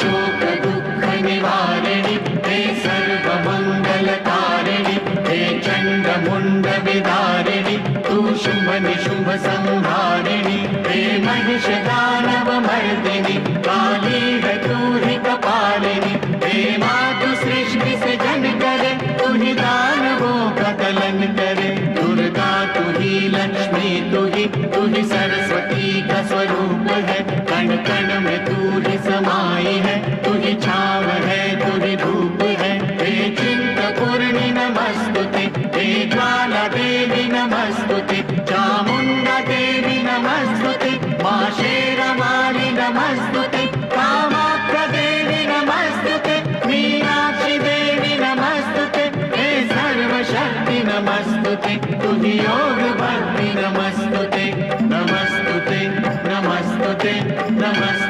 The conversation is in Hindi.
शोक दुःख निवारिणि हे सर्वमङ्गलकारिणि तू शुम्भ निशुम्भ संहारिणि हे महिष दानव मर्दिनि काली तू ही मातु सृष्टि से जन करे तू ही दानवों का कलन करे दुर्गा तू लक्ष्मी तू ही तू सरस्वती कण में तू ही समाई है तू ही छाव है तू ही धूप है। हे चिंतपूर्णि नमस्तुते, हे ज्वाला देवी नमस्तुते, चामुण्डा देवी नमस्तुते, मा शेरवाली नमस्तुते कामाख्या देवी नमस्तुते, मीनाक्षी देवी नमस्तुते, हे सर्वशक्ति नमस्तुते, तुझी योग भक्ति नमस्तुते। नमस्तुते नमस्तुते नमस्तुते